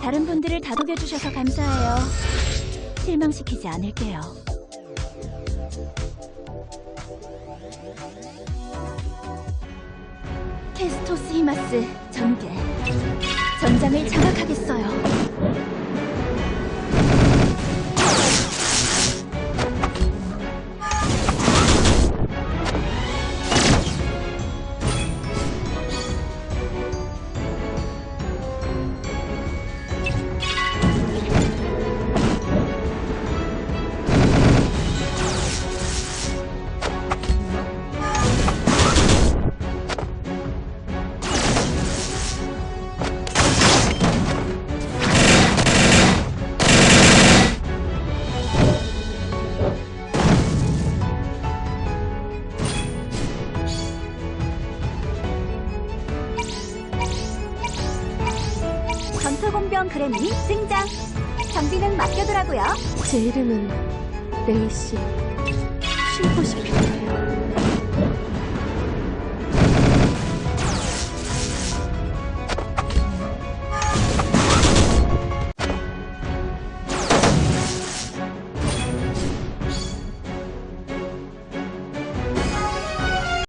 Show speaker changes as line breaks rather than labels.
다른 분들을 다독여주셔서 감사해요. 실망시키지 않을게요. 테스토스 히마스 전개. 전장을 장악하겠어요. 전투공병 그래미 등장. 장비는 맡겨두라고요.
제 이름은 레이시. 쉬고 싶어.